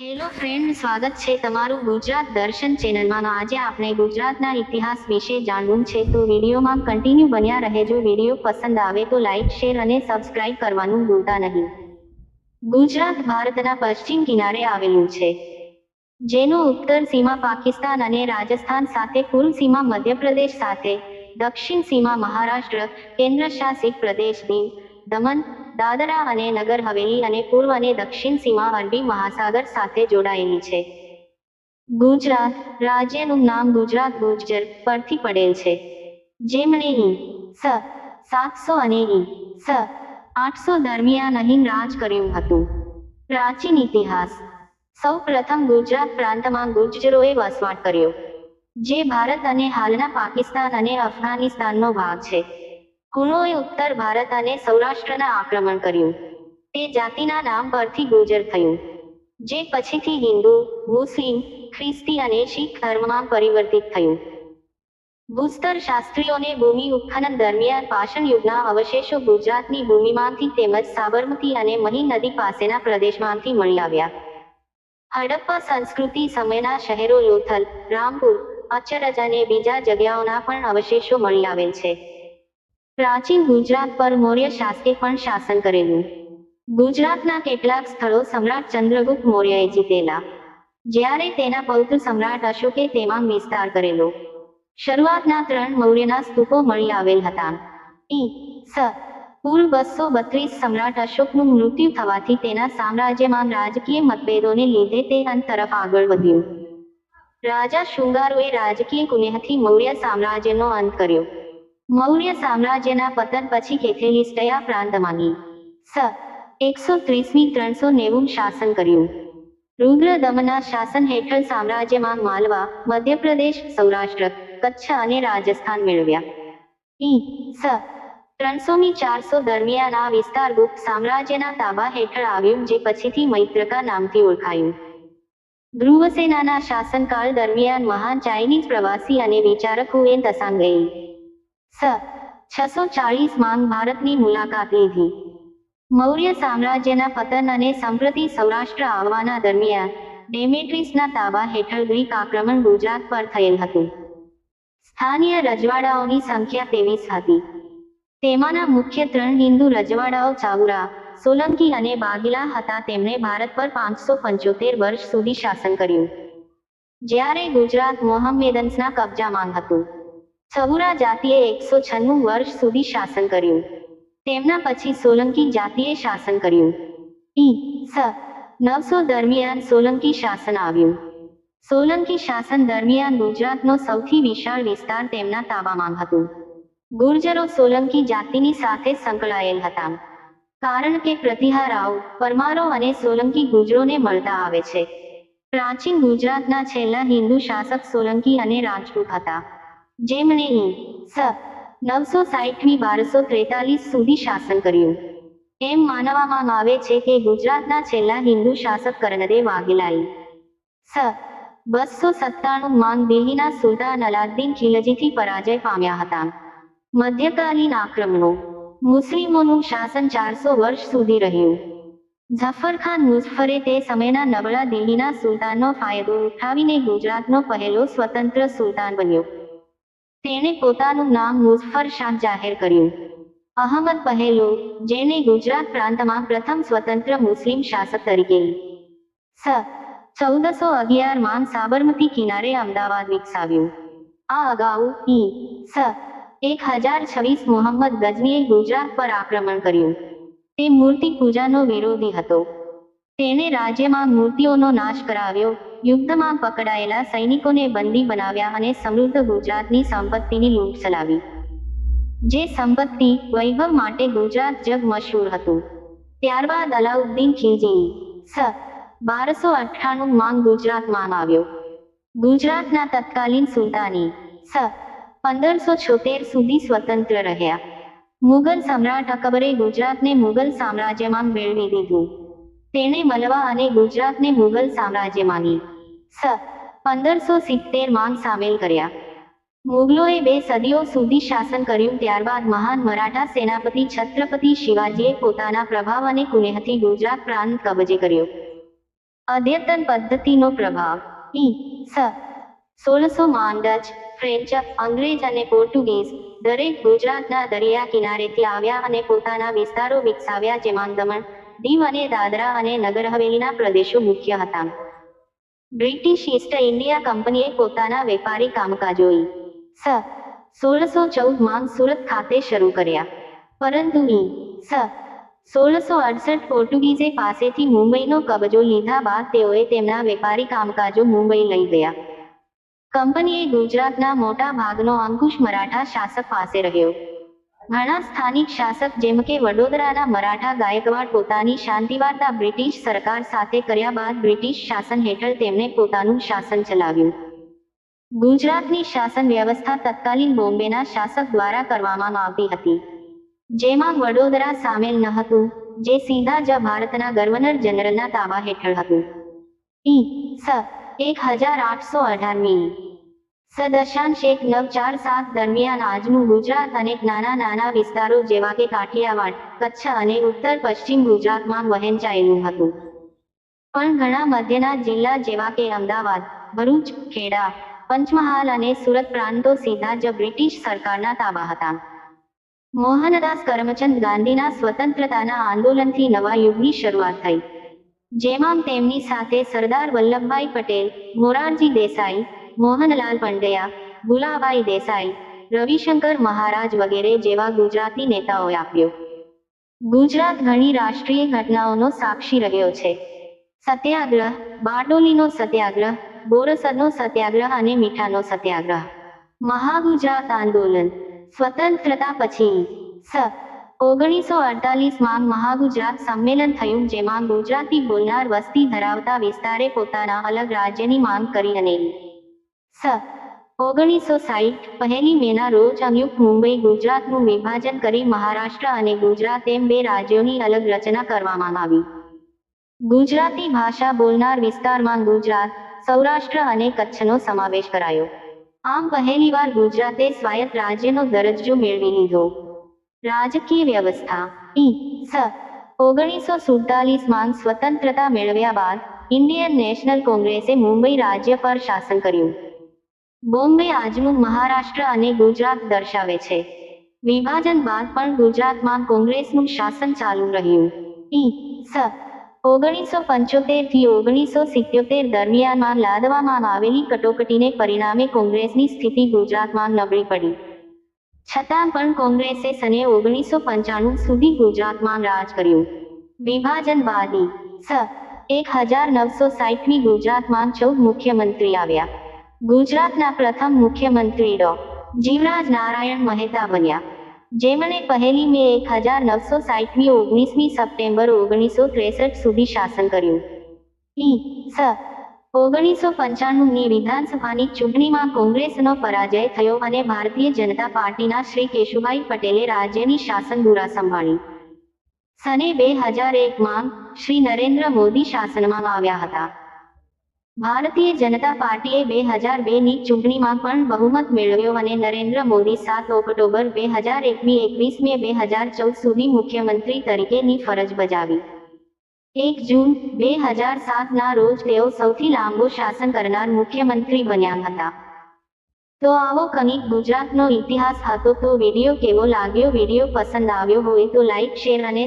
Hello friend, સ્વાગત છે તમારું ગુજરાત દર્શન ચેનલમાં. આજે આપણે ગુજરાતના ઇતિહાસ વિશે જાણવું છે. તો વિડીયોમાં કન્ટિન્યુ બન્યા રહેજો. વીડિયો પસંદ આવે તો લાઇક શેર અને સબસ્ક્રાઇબ કરવાનું ભૂલતા નહીં. ગુજરાત ભારતના પશ્ચિમ કિનારે આવેલું છે, જેનો ઉત્તર સીમા પાકિસ્તાન અને રાજસ્થાન સાથે પૂર્વ સીમા મધ્યપ્રદેશ સાથે, દક્ષિણ સીમા મહારાષ્ટ્ર કેન્દ્ર શાસિત પ્રદેશ દીવ દમન દાદરા અને નગર હવેલી અને પૂર્વ અને દક્ષિણ સીમા અરબી મહાસાગર સાથે જોડાયેલી છે. ગુજરાત રાજ્યનું નામ ગુજરાત ગુર્જર પરથી પડેલ છે. જેમણે ઈ સ સાતસો અને ઈ સ આઠસો દરમિયાન અહીં રાજ કર્યું હતું. પ્રાચીન ઇતિહાસ. સૌ પ્રથમ ગુજરાત પ્રાંતમાં ગુર્જરોએ વસવાટ કર્યો. જે ભારત અને હાલના પાકિસ્તાન અને અફઘાનિસ્તાનનો ભાગ છે. હુણોએ ઉત્તર ભારત અને સૌરાષ્ટ્રના આક્રમણ કર્યું. તે જાતિના નામ પરથી ગુર્જર થયું. જે પછીથી હિન્દુ, મુસ્લિમ, ખ્રિસ્તી અને શીખ ધર્મમાં પરિવર્તિત થયું. ભૂસ્તર શાસ્ત્રીઓને ભૂમિ ઉત્ખનન દરમિયાન પાષણ યુગના અવશેષો ગુજરાતની ભૂમિમાંથી તેમજ સાબરમતી અને મહી નદી પાસેના પ્રદેશમાંથી મળી આવ્યા. હડપ્પા સંસ્કૃતિ સમયના શહેરો લોથલ, રામપુર, અચરજ અને બીજા જગ્યાઓના પણ અવશેષો મળી આવેલ છે. પ્રાચીન ગુજરાત પર મૌર્ય શાસકે પણ શાસન કરેલું. ગુજરાતના કેટલાક સ્થળો સમ્રાટ ચંદ્રગુપ્ત મૌર્યએ જીતેલા. જ્યારે તેના પૌત્ર સમ્રાટ અશોકે તેમાં વિસ્તાર કરેલો. શરૂઆતના ત્રણ મૌર્યના સ્તૂપો મળી આવેલ હતા. ઈ સ. પૂર્વ બસો બત્રીસ સમ્રાટ અશોકનું મૃત્યુ થવાથી તેના સામ્રાજ્યમાં રાજકીય મતભેદોને લીધે તે અંત તરફ આગળ વધ્યું. રાજા શૃંગારોએ રાજકીય કુનેહથી મૌર્ય સામ્રાજ્યનો અંત કર્યો. મૌર્ય સામ્રાજ્યના પતન પછી કેથેલિસ્ટયા પ્રાંતમાંની સ. એકસો ત્રીસમી ત્રણસો નેવું શાસન કર્યું. રુદ્ર દમના શાસન હેઠળ સામ્રાજ્યમાં માલવા, મધ્યપ્રદેશ, સૌરાષ્ટ્ર, કચ્છ અને રાજસ્થાન મેળવ્યા. ઈ. સ. ત્રણસોમી ચારસો દરમિયાન આ વિસ્તાર ગુપ્ત સામ્રાજ્યના તાબા હેઠળ આવ્યું જે પછીથી મૈત્રકા નામથી ઓળખાયું. ધ્રુવસેનાના શાસનકાળ દરમિયાન મહાન ચાઇનીઝ પ્રવાસી અને વિચારક હુએન તસાંગ ગઈ. સ. છસો ચાળીસ માંગ ભારતની મુલાકાત લીધી. મૌર્ય સામ્રાજ્યના પતન અને સંપ્રતિ સૌરાષ્ટ્ર આવવાના દરમિયાન ડેમેટ્રિસના તાબા હેઠળ ગ્રીક આક્રમણ ગુજરાત પર થયેલ હતું. સ્થાનીય રજવાડાઓની સંખ્યા ત્રેવીસ હતી. તેમાંના મુખ્ય ત્રણ હિન્દુ રજવાડાઓ ચાવુરા સોલંકી અને બાગિલા હતા. તેમણે ભારત પર પાંચસો પંચોતેર વર્ષ સુધી શાસન કર્યું. જ્યારે ગુજરાત મોહમ્મેદન્સના કબજામાં હતું. સવુરા જાતિએ એકસો છન્નું વર્ષ સુધી શાસન કર્યું. તેમના પછી સોલંકી જાતિએ શાસન કર્યું. ઈ, સ, નવસો દરમિયાન સોલંકી શાસન આવ્યું. સોલંકી શાસન દરમિયાન ગુજરાતનો સૌથી વિશાળ વિસ્તાર તેમના તાબામાં હતું. ગુર્જરો સોલંકી જાતિની સાથે સંકળાયેલ હતા. કારણ કે પ્રતિહારાઓ પરમારો અને સોલંકી ગુજરોને મળતા આવે છે. પ્રાચીન ગુજરાતના છેલ્લા હિન્દુ શાસક સોલંકી અને રાજપૂત હતા. જેમણે ઈ સ નવસો સાઠમી બારસો ત્રેતાલીસ સુધી શાસન કર્યું. એમ માનવામાં આવે છે કે ગુજરાતના છેલ્લા હિન્દુ શાસક કર્ણદેવ વાઘેલાઈ સ બસો સત્તાણું માં દિલ્હીના સુલતાન અલાદ્દીન ખિલજીથી પરાજય પામ્યા હતા. મધ્યકાલીન આક્રમણો મુસ્લિમોનું શાસન ચારસો વર્ષ સુધી રહ્યું. ઝફર ખાન મુઝફરે તે સમયના નબળા દિલ્હીના સુલતાનનો ફાયદો ઉઠાવીને ગુજરાતનો પહેલો સ્વતંત્ર સુલતાન બન્યો. તેણે પોતાનું નામ મુઝફર શાહ જાહેર કર્યું. અહમદ પહેલો, જેને ગુજરાત પ્રાંતમાં પ્રથમ સ્વતંત્ર મુસ્લિમ શાસક તરીકે. સ, ચૌદસો અગિયારમાં સાબરમતી કિનારે અમદાવાદ વિકસાવ્યું. આ અગાઉ ઈ, સ, એક હજાર છવ્વીસ મોહમ્મદ ગજનીએ ગુજરાત પર આક્રમણ કર્યું. તે મૂર્તિ પૂજાનો વિરોધી હતો. તેણે રાજ્યમાં મૂર્તિઓનો નાશ કરાવ્યો. યુદ્ધમાં પકડાયેલા સૈનિકોને બંદી બનાવ્યા અને સમૃદ્ધ ગુજરાતની સંપત્તિની લૂંટ ચલાવી. જે સંપત્તિ વૈભવ માટે ગુજરાત જગ મશહૂર હતું. ત્યારબાદ અલાઉદ્દીન ખિલજી સ બારસો અઠ્ઠાણું માં ગુજરાતમાં આવ્યો. ગુજરાતના તત્કાલીન સુલતાની સ પંદરસો છોતેર સુધી સ્વતંત્ર રહ્યા. મુગલ સમ્રાટ અકબરે ગુજરાતને મુગલ સામ્રાજ્યમાં મેળવી દીધું. તેણે મલવા અને ગુજરાતને મુગલ સામ્રાજ્યમાંની સ. પંદરસો સિત્તેરમાં સામેલ કર્યા. મુગલોએ બે સદીઓ સુધી શાસન કર્યું, ત્યારબાદ મહાન મરાઠા સેનાપતિ છત્રપતિ શિવાજીએ પોતાના પ્રભાવ અને કુનેહથી ગુજરાત પ્રાંત કબજે કર્યો. અદ્યતન પદ્ધતિનો પ્રભાવ. ઈ સ. સોળસો માં ડચ ફ્રેન્ચ, અંગ્રેજ અને પોર્ટુગીઝ દરેક ગુજરાતના દરિયા કિનારેથી આવ્યા અને પોતાના વિસ્તારો વિકસાવ્યા, જેમાં દમણ દીવ અને દાદરા અને નગર હવેલીના પ્રદેશો મુખ્ય હતા. બ્રિટિશ ઈસ્ટ ઇન્ડિયા કંપનીએ પોતાના વેપારી કામકાજોઈ સ સોળસો ચૌદમાં સુરત ખાતે શરૂ કર્યા. પરંતુ ઈ સ સોળસો અડસઠ પોર્ટુગીઝે પાસેથી મુંબઈનો કબજો લીધા બાદ તેઓએ તેમના વેપારી કામકાજો મુંબઈ લઈ ગયા. કંપનીએ ગુજરાતના મોટા ભાગનો અંકુશ મરાઠા શાસક પાસે રહ્યો. ઘણા સ્થાનિક શાસક જેમ કે વડોદરાના મરાઠા ગાયકવાડ પોતાની શાંતિવાર્તા બ્રિટિશ સરકાર સાથે કર્યા બાદ બ્રિટિશ શાસન હેઠળ તેમણે પોતાનું શાસન ચલાવ્યું. ગુજરાતની શાસન વ્યવસ્થા તત્કાલીન બોમ્બેના શાસક દ્વારા કરવામાં આવતી હતી. જેમાં વડોદરા સામેલ ન હતું, જે સીધા જ ભારતના ગવર્નર જનરલના તાબા હેઠળ હતું. ઈ, સ, એક હજાર આઠસો અઢારમી સ દશાંશ એક નવ ચાર સાત દરમિયાન આજનું ગુજરાત અનેક નાના નાના વિસ્તારો જેવા કે કાઠિયાવાડ, કચ્છ અને ઉત્તર પશ્ચિમ ગુજરાતમાં વહેંચાયેલું હતું. પણ ઘણા મધ્યના જિલ્લા જેવા કે અમદાવાદ, ભરૂચ, ખેડા, પંચમહાલ અને સુરત પ્રાંતો સીધા જ બ્રિટિશ સરકારના તાબા હતા. મોહનદાસ કરમચંદ ગાંધીના સ્વતંત્રતાના આંદોલનથી નવા યુગની શરૂઆત થઈ. જેમાં તેમની સાથે સરદાર વલ્લભભાઈ પટેલ, મોરારજી દેસાઈ મોહનલાલ પંડ્યા ભુલાભાઈ દેસાઈ, રવિશંકર મહારાજ વગેરે જેવા ગુજરાતી નેતાઓએ આપ્યો. ગુજરાત ઘણી રાષ્ટ્રીય ઘટનાઓનો સાક્ષી રહ્યો છે. સત્યાગ્રહ, બારડોલીનો સત્યાગ્રહ, બોરસદનો સત્યાગ્રહ અને મીઠાનો સત્યાગ્રહ. મહાગુજરાત આંદોલન, સ્વતંત્રતા પછી સ, ઓગણીસો અડતાલીસમાં મહાગુજરાત સંમેલન થયું જેમાં ગુજરાતી બોલનાર વસ્તી ધરાવતા વિસ્તારે પોતાના અલગ રાજ્યની માંગ કરી અને સ. ઓગણીસો સાહીઠ પહેલી મેના રોજ સંયુક્ત મુંબઈ, ગુજરાતનું વિભાજન કરી મહારાષ્ટ્ર અને ગુજરાત એમ બે રાજ્યોની અલગ રચના કરવામાં આવી. ગુજરાતી ભાષા બોલનાર વિસ્તારમાં ગુજરાત, સૌરાષ્ટ્ર અને કચ્છનો સમાવેશ કરાયો. આમ પહેલીવાર ગુજરાતે સ્વાયત્ત રાજ્યનો દરજ્જો મેળવી લીધો. રાજકીય વ્યવસ્થા ઈ સ. ઓગણીસો સુડતાલીસમાં સ્વતંત્રતા મેળવ્યા બાદ ઇન્ડિયન નેશનલ કોંગ્રેસે મુંબઈ રાજ્ય પર શાસન કર્યું. બોમ્બે આજનું મહારાષ્ટ્ર અને ગુજરાત દર્શાવે છે. વિભાજન બાદ પણ ગુજરાતમાં કોંગ્રેસનું શાસન ચાલુ રહ્યું. ઈ, સ, ઓગણીસો પંચોતેરથી ઓગણીસો સિત્યોતેર દરમિયાનમાં લાદવામાં આવેલી કટોકટીને પરિણામે કોંગ્રેસની સ્થિતિ ગુજરાતમાં નબળી પડી. છતાં પણ કોંગ્રેસે સને ઓગણીસો પંચાણું સુધી ગુજરાતમાં રાજ કર્યું. વિભાજન બાદ સ, એક હજાર નવસો સાઠમી ગુજરાતમાં ચૌદ મુખ્યમંત્રી આવ્યા. ગુજરાતના પ્રથમ મુખ્યમંત્રી ડો. જીવરાજ નારાયણ મહેતા બન્યા. જેમણે પહેલી મે એક હજાર નવસો સાહીઠમી ઓગણીસમી સપ્ટેમ્બર ઓગણીસો ત્રેસઠ સુધી શાસન કર્યું. ઈ, સ ઓગણીસો પંચાણુંની વિધાનસભાની ચૂંટણીમાં કોંગ્રેસનો પરાજય થયો અને ભારતીય જનતા પાર્ટીના શ્રી કેશુભાઈ પટેલે રાજ્યની શાસન દુરા સંભાળી. સને બે હજાર એકમાં શ્રી નરેન્દ્ર મોદી શાસનમાં આવ્યા હતા. ભારતીય જનતા પાર્ટીએ બે હજાર બેની ચૂંટણીમાં પણ બહુમત મેળવ્યો અને નરેન્દ્ર મોદી સાત ઓક્ટોબર બે હજાર એકવી એકવીસ મે બે હજાર ચૌદ સુધી મુખ્યમંત્રી તરીકેની ફરજ બજાવી. એક જૂન બે હજાર સાતના રોજ તેઓ સૌથી લાંબો શાસન કરનાર મુખ્યમંત્રી બન્યા હતા. તો આવો કનિક ગુજરાતનો ઇતિહાસ હતો તો વીડિયો કેવો લાગ્યો? વીડિયો પસંદ આવ્યો હોય તો લાઈક, શેર અને